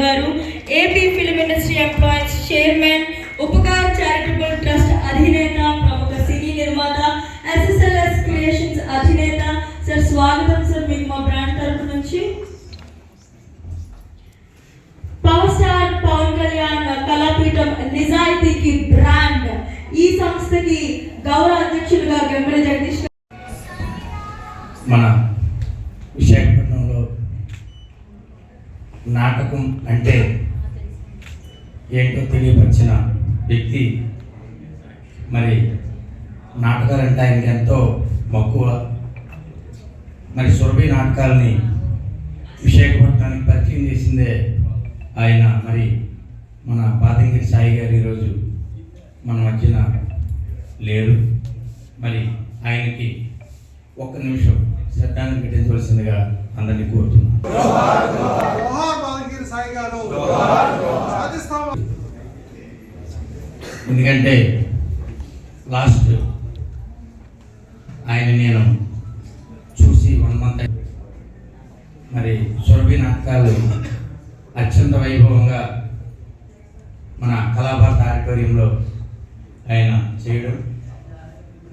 గారు. AP film industry employees chairman Upkar charitable trust అధినేత ప్రముఖ సినీ నిర్మాత ఎస్ఎస్ఎల్ఎస్ క్రియేషన్స్ అధినేత. సార్ స్వాగతం సార్ మీకు మా బ్రాండ్ తరపు నుంచి. పవర్ స్టార్ పవన్ కళ్యాణ్ కళాపీఠం నిజాయితీకి బ్రాండ్. ఈ సంస్థకి గౌరవ అధ్యక్షులుగా గంపెల జగదీష్ మన విశాఖపట్నంలో నాటకం అంటే ఏంటో తెలియపరిచిన వ్యక్తి. మరి నాటకాలు అంటే ఆయనకి ఎంతో మక్కువ. మరి సురభి నాటకాలని విశాఖపట్నానికి పరిచయం చేసిందే ఆయన. మరి మన పాతంగిరి సాయి గారు ఈరోజు మన మధ్యన లేరు. మరి ఆయనకి ఒక్క నిమిషం శబ్దాన్ని పెట్టించవలసిందిగా అందరినీ కోరుతున్నాను. ఎందుకంటే లాస్ట్ ఆయన నేను చూసి వన్ మంత్ మరి సురభి నాటకాలు అత్యంత వైభవంగా మన కళాభారత ఆడిటోరియంలో ఆయన చేయడం.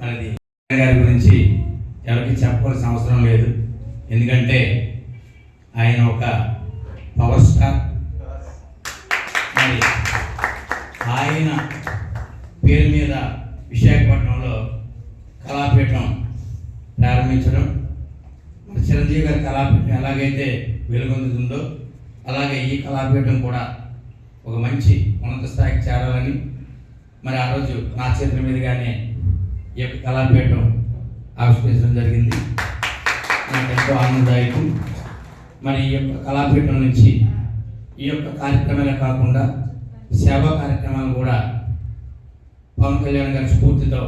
అనేది గారి గురించి ఎవరికి చెప్పవలసిన అవసరం లేదు. ఎందుకంటే ఆయన ఒక పవర్ స్టార్. మరి ఆయన పేరు మీద విశాఖపట్నంలో కళాపీఠం ప్రారంభించడం. మరి చిరంజీవి గారి కళాపీఠం ఎలాగైతే వెలుగొందుతుందో అలాగే ఈ కళాపీఠం కూడా ఒక మంచి ఉన్నత స్థాయికి చేరాలని. మరి ఆ రోజు నా చేతుల మీదుగానే ఈ యొక్క కళాపీఠం ఆవిష్కరించడం జరిగింది. నాకు ఎంతో ఆనందదాయకం. మరి ఈ యొక్క కళాపీఠం నుంచి ఈ యొక్క కార్యక్రమాలే కాకుండా సేవా కార్యక్రమాలు కూడా పవన్ కళ్యాణ్ గారి స్ఫూర్తితో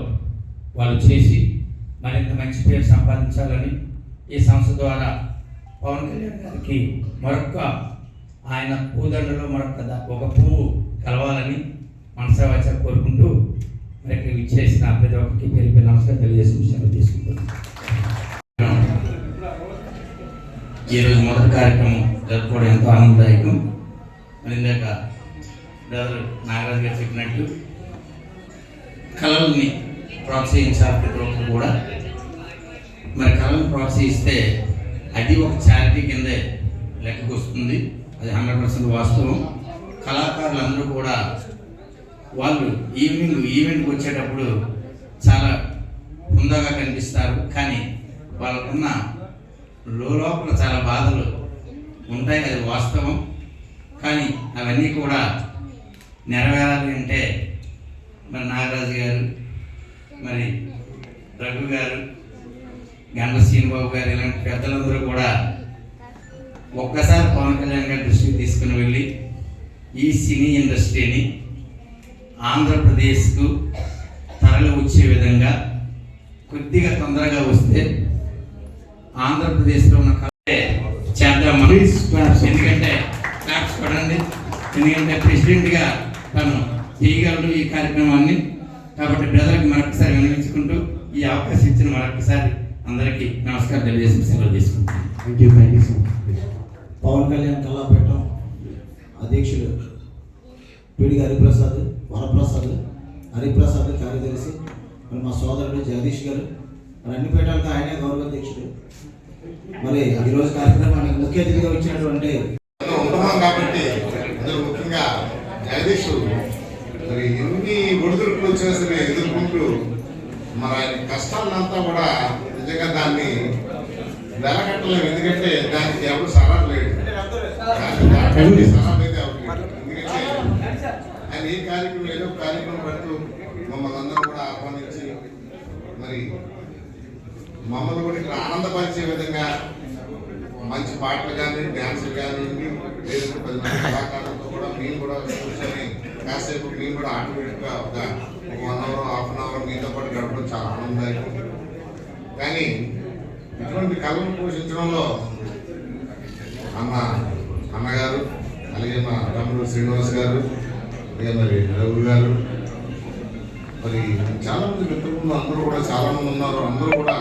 వాళ్ళు చేసి మరింత మంచి పేరు సంపాదించాలని ఈ సంస్థ ద్వారా పవన్ కళ్యాణ్ గారికి మరొక ఆయన పూదండలో మరొక ఒక పువ్వు కలవాలని మనసావాచ కోరుకుంటూ మరి ఇక్కడ ఇచ్చేసిన ప్రతి ఒక్కరికి పేరు పేరు నమస్కారం తెలియజేసి ఈరోజు మొదటి కార్యక్రమం జరుపుకోవడం ఎంతో ఆనందదాయకం. మరి ఇందాక బ్రదర్ నాగరాజు గారు చెప్పినట్టు కళల్ని ప్రోత్సహించాలి ప్రతి ఒక్కరు కూడా. మరి కళను ప్రోత్సహిస్తే అది ఒక చారిటీ కిందే లెక్కకు వస్తుంది. అది హండ్రెడ్ పర్సెంట్ వాస్తవం. కళాకారులందరూ కూడా వాళ్ళు ఈవినింగ్ ఈవెంట్కి వచ్చేటప్పుడు చాలా హుందాగా కనిపిస్తారు. కానీ వాళ్ళకున్న లోపల చాలా బాధలు ఉంటాయి అది వాస్తవం. కానీ అవన్నీ కూడా నెరవేరాలి అంటే మరి నాగరాజు గారు మరి రఘు గారు గండ శ్రీనిబాబు గారు ఇలాంటి పెద్దలందరూ కూడా ఒక్కసారి పవన్ కళ్యాణ్ గారి దృష్టికి తీసుకుని వెళ్ళి ఈ సినీ ఇండస్ట్రీని ఆంధ్రప్రదేశ్కు తరలి వచ్చే విధంగా కొద్దిగా తొందరగా వస్తే ఆంధ్రప్రదేశ్లో ఉన్న కళే చేద్దాం మనం. ఎందుకంటే క్లాప్స్ పడండి ఎందుకంటే ప్రెసిడెంట్గా తను చేయగలడు ఈ కార్యక్రమాన్ని. కాబట్టి బ్రదర్కి మరొకసారి వినిపించుకుంటూ ఈ అవకాశం ఇచ్చిన మరొకసారి అందరికీ నమస్కారం తెలియజేసి సెలవు తీసుకుంటాను thank you thank you so Pawan Kalyan Kalapeetham అధ్యక్షుడు పిడి హరిప్రసాద్ వరప్రసాద్ హరిప్రసాద్ కార్యదర్శి మరి మా సోదరుడు జగదీష్ గారు. మరి అన్ని పీఠాలకు ఆయనే గౌరవ అధ్యక్షుడు. మరి ఈరోజు కార్యక్రమానికి ముఖ్య అతిథిగా వచ్చినటువంటి అందులో కాబట్టి అందులో ముఖ్యంగా జగదీష్ మరి ఎన్ని ఒడిదుడుకులు వచ్చినా సరే ఎదుర్కొంటూ మరి ఆయన కష్టాలంతా కూడా నిజంగా దాన్ని వెలకట్టలేము ఎందుకంటే దానికి ఎవరు సరాలు లేదు దానికి సరాలు అయితే ఎవరు ఎందుకంటే ఆయన ఏ కార్యక్రమం ఏదో కార్యక్రమం పెడుతూ మమ్మల్ని అందరూ కూడా ఆహ్వానించి మరి మమ్మల్ని కూడా ఇక్కడ ఆనందపరిచే విధంగా మంచి పాటలు కానీ డ్యాన్సులు కానివ్వండి లేదంటే పది మంది కళాకారులతో కూడా మేము కూడా కూర్చొని కాసేపు మేము కూడా ఆటోమేటిక్గా ఒక ఒక one hour half an hour మీతో పాటు గడపడం చాలా ఆనందదాయకం. కానీ ఇటువంటి కళను పోషించడంలో అన్న అన్నగారు అలాగే మా తమ్ముడు శ్రీనివాస్ గారు అలాగే మరి రఘు గారు మరి చాలా మంది మిత్రులు అందరూ కూడా చాలా మంది ఉన్నారు అందరూ కూడా